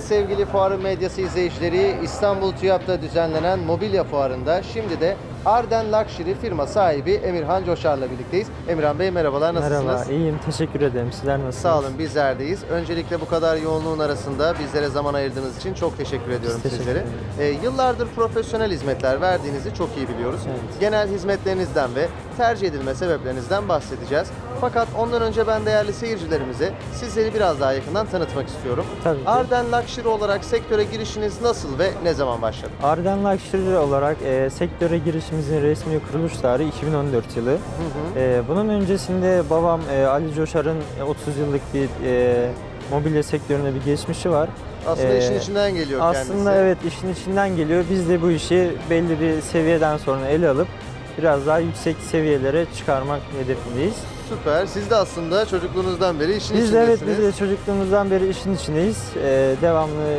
sevgili fuarın medyası izleyicileri. İstanbul TÜYAP'ta düzenlenen mobilya fuarında şimdi de Arden Luxury firma sahibi Emirhan Coşar'la birlikteyiz. Emirhan Bey merhabalar nasılsınız? Merhaba, iyiyim. Teşekkür ederim. Sizler nasılsınız? Sağ olun bizlerdeyiz. Öncelikle bu kadar yoğunluğun arasında bizlere zaman ayırdığınız için çok teşekkür ediyorum teşekkür sizlere. Ee, yıllardır profesyonel hizmetler verdiğinizi çok iyi biliyoruz. Evet. Genel hizmetlerinizden ve tercih edilme sebeplerinizden bahsedeceğiz. Fakat ondan önce ben değerli seyircilerimize sizleri biraz daha yakından tanıtmak istiyorum. Tabii ki. Arden Luxury olarak sektöre girişiniz nasıl ve ne zaman başladı? Arden Luxury olarak e, sektöre girişimizin resmi kuruluş tarihi 2014 yılı. E, bunun öncesinde babam e, Ali Coşar'ın e, 30 yıllık bir e, mobilya sektöründe bir geçmişi var. Aslında E, işin içinden geliyor kendisi. Aslında evet işin içinden geliyor. Biz de bu işi belli bir seviyeden sonra ele alıp biraz daha yüksek seviyelere çıkarmak hedefindeyiz. Süper. Siz de aslında çocukluğunuzdan beri işin Biz de evet içindesiniz. biz de çocukluğumuzdan beri işin içindeyiz. E, devamlı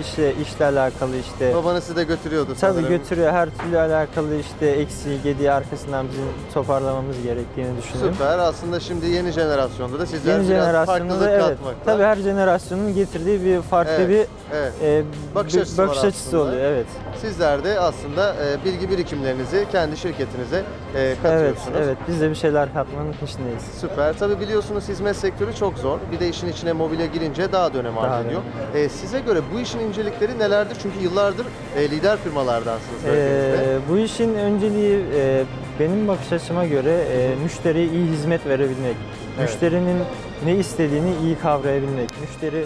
işle işle alakalı işte Babanız sizi de götürüyordu Tabii sanırım. götürüyor. Her türlü alakalı işte eksiği, gediği arkasından bizim toparlamamız gerektiğini düşünüyorum. Süper. Aslında şimdi yeni jenerasyonda da sizler Yeni biraz jenerasyonda farklılık da evet. katmakta. Tabii her jenerasyonun getirdiği bir farklı Evet, bir evet. e, Bakış bir açısı var bakış açısı aslında. oluyor. Evet. Sizler de aslında e, bilgi birikimlerinizi kendi şirketinize e, Evet, katıyorsunuz. evet. Biz de bir şeyler katmanın peşindeyiz. Süper. Tabii biliyorsunuz hizmet sektörü çok zor. Bir de işin içine mobilya girince daha da önem arz Daha ediyor. E, size göre bu işin incelikleri nelerdir? Çünkü yıllardır e, lider firmalardansınız bölgenizde. Ee, bu işin önceliği e, benim bakış açıma göre e, müşteriye iyi hizmet verebilmek. Evet. Müşterinin ne istediğini iyi kavrayabilmek. Müşteri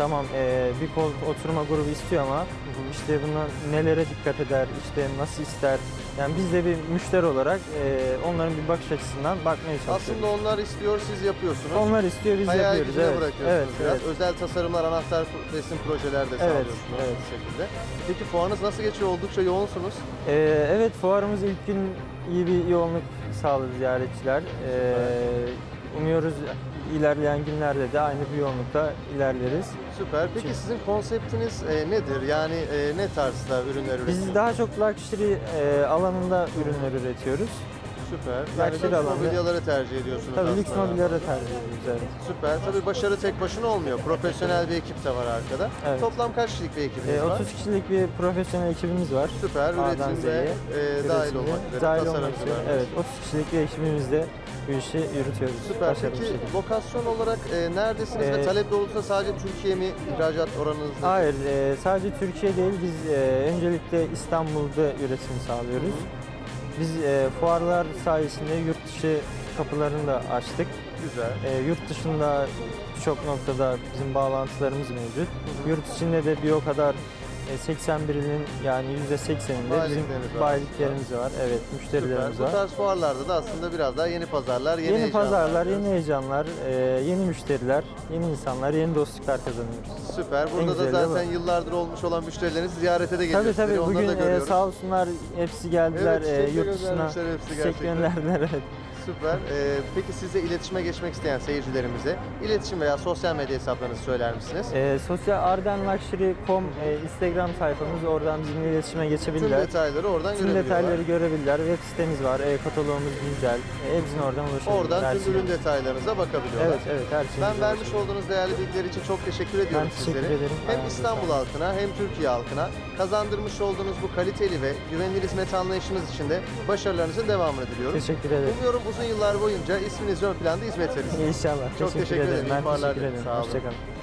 tamam e, bir kol oturma grubu istiyor ama işte buna nelere dikkat eder, işte nasıl ister. Yani biz de bir müşteri olarak e, onların bir bakış açısından bakmaya çalışıyoruz. Aslında onlar istiyor, siz yapıyorsunuz. onlar istiyor, biz Hayal yapıyoruz. gücüne Evet, bırakıyorsunuz evet, biraz. evet. Özel tasarımlar, anahtar resim projeler de sağlıyorsunuz evet. bu şekilde. Peki fuarınız nasıl geçiyor? Oldukça yoğunsunuz. Ee, evet fuarımız ilk gün iyi bir yoğunluk sağladı ziyaretçiler. Ee, umuyoruz ilerleyen günlerde de aynı bir yoğunlukta ilerleriz. Süper. Peki Çünkü- sizin konseptiniz e, nedir? Yani e, ne tarzda ürünler üretiyorsunuz? Biz daha çok luxury e, alanında ürünler üretiyoruz. Süper. Yani lüks alanda- mobilyaları tercih ediyorsunuz Tabii lüks mobilyaları tercih ediyoruz. Evet. Süper. Tabii başarı tek başına olmuyor. Profesyonel bir ekip de var arkada. Evet. Toplam kaç kişilik bir ekibiniz Ee, var? 30 kişilik bir profesyonel ekibimiz var. Süper. A'dan Üretim ve Z'ye. e, dahil Üretimde olmak üzere dahil olmak üzere. Evet 30 kişilik bir ekibimizle bu işi yürütüyoruz. Süper. Başarılı bir Peki şekilde. lokasyon olarak e, neredesiniz ve Ee, talep doğrultusunda sadece Türkiye mi ihracat oranınız? nedir? Hayır, e, sadece Türkiye değil, biz e, öncelikle İstanbul'da üretim sağlıyoruz. Biz e, fuarlar sayesinde yurt dışı kapılarını da açtık. Güzel. E, yurt dışında birçok noktada bizim bağlantılarımız mevcut. Yurt içinde de bir o kadar e, 81 ilin yani %80'inde bizim Bayilikleriniz var. bayiliklerimiz var. Evet, Süper. müşterilerimiz Bu var. tarz fuarlarda da aslında biraz daha yeni pazarlar, yeni, Yeni, heyecanlar pazarlar, diyoruz. yeni heyecanlar, e, yeni müşteriler, yeni insanlar, yeni dostluklar kazanıyoruz. Süper. Burada da güzeli de zaten bu. yıllardır olmuş olan müşterileriniz ziyarete de geliyor. Tabii tabii onları bugün da e, görüyoruz. sağ olsunlar hepsi geldiler Evet, e, çiçek de yurt dışına göndermişler hepsi çiçek gerçekten. gönderdiler evet. Süper. Ee, peki sizle iletişime geçmek isteyen seyircilerimize iletişim veya sosyal medya hesaplarınızı söyler misiniz? E, sosyal ardenluxury.com e, Instagram sayfamız oradan bizimle iletişime Tüm geçebilirler. detayları oradan Tüm görebiliyorlar. detayları görebilirler. Web sitemiz var, e, kataloğumuz güncel. E, hepsine oradan ulaşabilirler. Oradan her tüm şeye. ürün detaylarınıza bakabiliyorlar. Evet evet her şeyimize Ben vermiş olduğunuz değerli bilgiler için çok teşekkür ediyorum teşekkür sizlere. ederim. Hem Ayağınıza İstanbul sağlık. halkına hem Türkiye halkına kazandırmış olduğunuz bu kaliteli ve güvenilir hizmet anlayışınız için de başarılarınızın devamını diliyorum. Teşekkür ederim. Umuyorum uzun yıllar boyunca isminiz ön planda hizmet verirsiniz. İnşallah. Çok teşekkür ederim. İyi Ben teşekkür ederim. Sağ olun. Hoşçakalın.